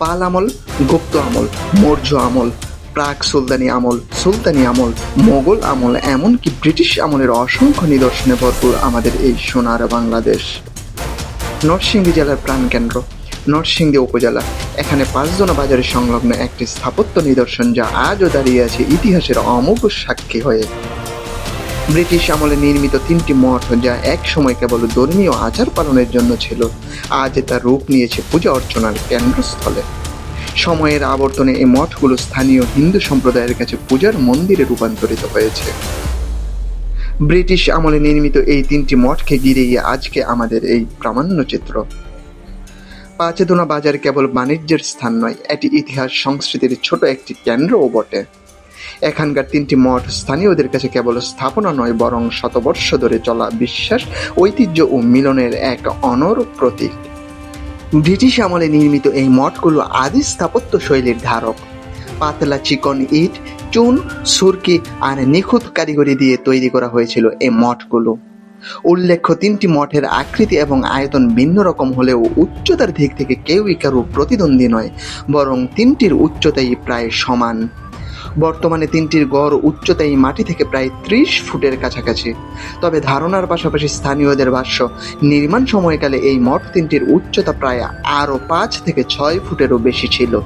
পাল আমল, গুপ্ত আমল, মৌর্য আমল, প্রাক সুলতানি আমল সুলতানি আমল, মোগল আমল, এমনকি ব্রিটিশ আমলের অসংখ্য নিদর্শনে ভরপুর আমাদের এই সোনার বাংলাদেশ। নরসিংদী জেলার প্রাণকেন্দ্র, নরসিংদী উপজেলা। এখানে পাঁচজনা বাজারের সংলগ্ন একটি স্থাপত্য নিদর্শন যা আজও দাঁড়িয়ে আছে ইতিহাসের অমোঘ সাক্ষী হয়ে। ব্রিটিশ আমলে নির্মিত তিনটি মঠ যা এক সময় কেবল ধর্মীয় আচার পালনের জন্য ছিল, আজ তার রূপ নিয়েছে পূজা অর্চনার কেন্দ্রস্থলে। সময়ের আবর্তনে এই মঠগুলো স্থানীয় হিন্দু সম্প্রদায়ের কাছে পূজার মন্দিরে রূপান্তরিত হয়েছে। ব্রিটিশ আমলে নির্মিত এই তিনটি মঠকে ঘিরেই আজকে আমাদের এই প্রামাণ্য চিত্র। পাঁচেদোনা বাজার কেবল বাণিজ্যের স্থান নয়, এটি ইতিহাস সংস্কৃতির ছোট একটি কেন্দ্রও বটে। এখানকার তিনটি মঠ স্থানীয়দের কাছে কেবল স্থাপনা নয়, বরং শতবর্ষ ধরে চলা বিশ্বাস, ঐতিহ্য ও মিলনের এক অনর প্রতীক। ব্রিটিশ আমলে নির্মিত এই মঠগুলো আদি স্থাপত্য শৈলীর ধারক। পাতলা চিকন ইট, চুন, সুরকি আর নিখুঁত কারিগরি দিয়ে তৈরি করা হয়েছিল এই মঠগুলো। উল্লেখ্য, তিনটি মঠের আকৃতি এবং আয়তন ভিন্ন রকম হলেও উচ্চতার দিক থেকে কেউই কারও প্রতিদ্বন্দ্বী নয়, বরং তিনটির উচ্চতাই প্রায় সমান। বর্তমানে তিনটির গড় উচ্চতাই মাটি থেকে প্রায় ত্রিশ ফুটের কাছাকাছি। তবে ধারণার পাশাপাশি স্থানীয়দের ভাষ্য, নির্মাণ সময়কালে এই মঠ তিনটির উচ্চতা প্রায় আরও পাঁচ থেকে ছয় ফুটেরও বেশি ছিল।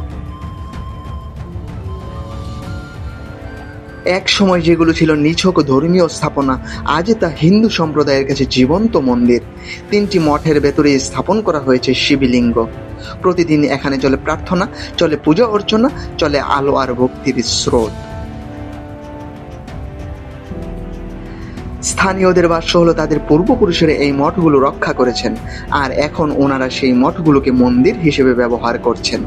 এক সময় যেগুলো ছিল নিছক ধর্মীয় স্থাপনা, আজ তা হিন্দু সম্প্রদায়ের কাছে জীবন্ত মন্দির। তিনটি মঠের ভেতরে স্থাপন করা হয়েছে শিবলিঙ্গ। প্রতিদিন এখানে চলে প্রার্থনা, চলে পূজা অর্চনা, চলে আলো আর ভক্তির স্রোত। স্থানীয়দের ভাষ্য হলো তাদের পূর্বপুরুষেরা এই মঠগুলো রক্ষা করেছেন, আর এখন ওনারা সেই মঠগুলোকে মন্দির হিসেবে ব্যবহার করছেন।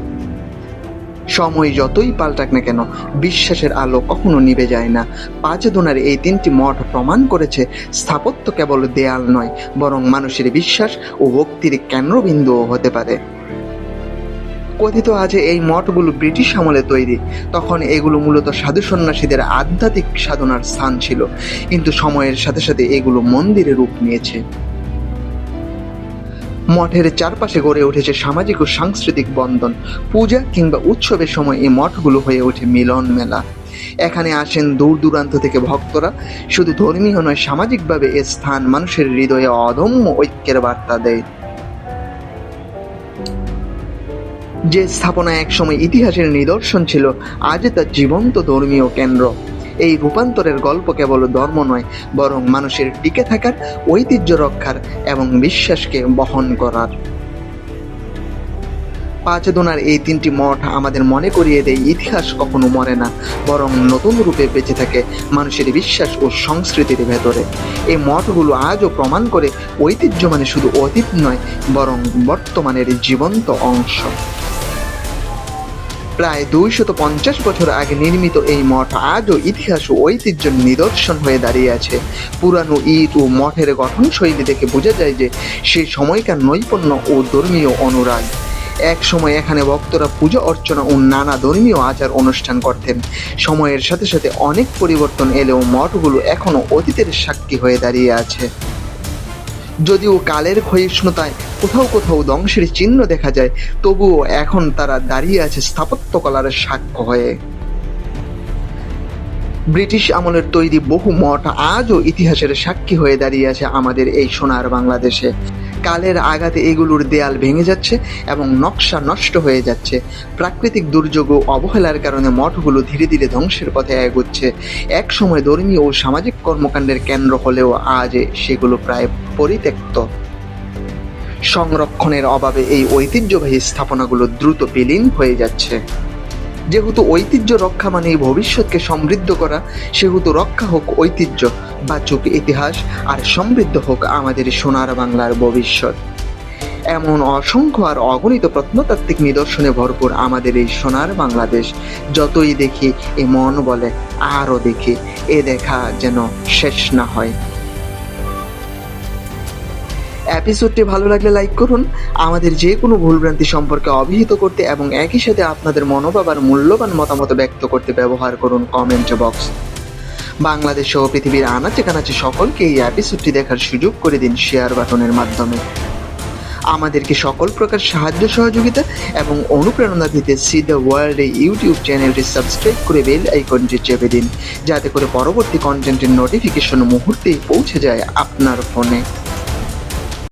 সময় যতই পাল্টাক না কেন, বিশ্বাসের আলো কখনো নিভে যায় না। পাঁচদোনার এই তিনটি মঠ প্রমাণ করেছে, স্থাপত্য কেবল দেয়াল নয়, বরং মানুষের বিশ্বাস ও ভক্তির কেন্দ্রবিন্দুও হতে পারে। কথিত আছে এই মঠগুলো ব্রিটিশ আমলে তৈরি। তখন এগুলো মূলত সাধু সন্ন্যাসীদের আধ্যাত্মিক সাধনার স্থান ছিল। কিন্তু সময়ের সাথে সাথে এগুলো মন্দিরে রূপ নিয়েছে। মঠের চারপাশে গড়ে উঠেছে সামাজিক ও সাংস্কৃতিক বন্ধন। পূজা কিংবা উৎসবের সময় এই মঠগুলো হয়ে ওঠে মিলন মেলা। এখানে আসেন দূর দূরান্ত থেকে ভক্তরা। শুধু ধর্মীয় নয়, সামাজিকভাবে এ স্থান মানুষের হৃদয়ে অদম্য ঐক্যের বার্তা দেয়। যে স্থাপনা একসময় ইতিহাসের নিদর্শন ছিল আজ তা জীবন্ত ধর্মীয় কেন্দ্র। এই রূপান্তরের গল্প কেবল ধর্ম নয়, বরং মানুষের টিকে থাকার, ঐতিহ্য রক্ষার এবং বিশ্বাসকে বহন করার। পাঁচদোনার এই তিনটি মঠ আমাদের মনে করিয়ে দেয়, ইতিহাস কখনো মরে না, বরং নতুন রূপে বেঁচে থাকে মানুষের বিশ্বাস ও সংস্কৃতির ভেতরে। এই মঠগুলো আজও প্রমাণ করে ঐতিহ্য মানে শুধু অতীত নয়, বরং বর্তমানের জীবন্ত অংশ। প্রায় দুইশত পঞ্চাশ বছর আগে নির্মিত এই মঠ আজও ইতিহাস ও ঐতিহ্যের নিদর্শন হয়ে দাঁড়িয়ে আছে। পুরানো ইট ও মঠের গঠনশৈলী দেখে বোঝা যায় যে সেই সময়কার নৈপুণ্য ও ধর্মীয় অনুরাগ। এক সময় এখানে ভক্তরা পূজা অর্চনা ও নানা ধর্মীয় আচার অনুষ্ঠান করতেন। সময়ের সাথে সাথে অনেক পরিবর্তন এলেও মঠগুলো এখনও অতীতের সাক্ষী হয়ে দাঁড়িয়ে আছে। যদিও কালের ক্ষয়িষ্ণুতায় কোথাও কোথাও ধ্বংসের চিহ্ন দেখা যায়, তবুও এখন তারা দাঁড়িয়ে আছে স্থাপত্যকলার সাক্ষ্য হয়ে। ব্রিটিশ আমলের তৈরি বহু মঠ আজও ইতিহাসের সাক্ষী হয়ে দাঁড়িয়ে আছে আমাদের এই সোনার বাংলাদেশে। কালের আঘাতে এগুলোর দেয়াল ভেঙে যাচ্ছে এবং নকশা নষ্ট হয়ে যাচ্ছে। প্রাকৃতিক দুর্যোগ ও অবহেলার কারণে মঠগুলো ধীরে ধীরে ধ্বংসের পথে এগোচ্ছে। এক সময় ধর্মীয় ও সামাজিক কর্মকাণ্ডের কেন্দ্র হলেও আজ সেগুলো প্রায় পরিত্যক্ত। সংরক্ষণের অভাবে এই ঐতিহ্যবাহী স্থাপনাগুলো দ্রুত বিলীন হয়ে যাচ্ছে। যেহেতু ঐতিহ্য রক্ষা মানে ভবিষ্যৎকে সমৃদ্ধ করা, সেহেতু রক্ষা হোক ঐতিহ্য বা বাচুক ইতিহাস, আর সমৃদ্ধ হোক আমাদের সোনার বাংলার ভবিষ্যৎ। এমন অসংখ্য আর অগণিত প্রত্নতাত্ত্বিক নিদর্শনে ভরপুর আমাদের এই সোনার বাংলাদেশ, যতই দেখি এ মন বলে, আরও দেখি এ দেখা যেন শেষ না হয়। এপিসোডটি ভালো লাগলে লাইক করুন। আমাদের যে কোনো ভুলভ্রান্তি সম্পর্কে অভিহিত করতে এবং একই সাথে আপনাদের মনোভাব আর মূল্যবান মতামত ব্যক্ত করতে ব্যবহার করুন কমেন্ট বক্স বাংলাদেশ সহ পৃথিবীর আনাচে কানাচে সকলকে এই এপিসোডটি দেখার সুযোগ করে দিন শেয়ার বাটনের মাধ্যমে। আমাদেরকে সকল প্রকার সাহায্য সহযোগিতা এবং অনুপ্রেরণা দিতে সি দ্য ওয়ার্ল্ড ইউটিউব চ্যানেলটি সাবস্ক্রাইব করে বেল আইকনটি চেপে দিন, যাতে করে পরবর্তী কন্টেন্টের নোটিফিকেশন মুহূর্তেই পৌঁছে যায় আপনার ফোনে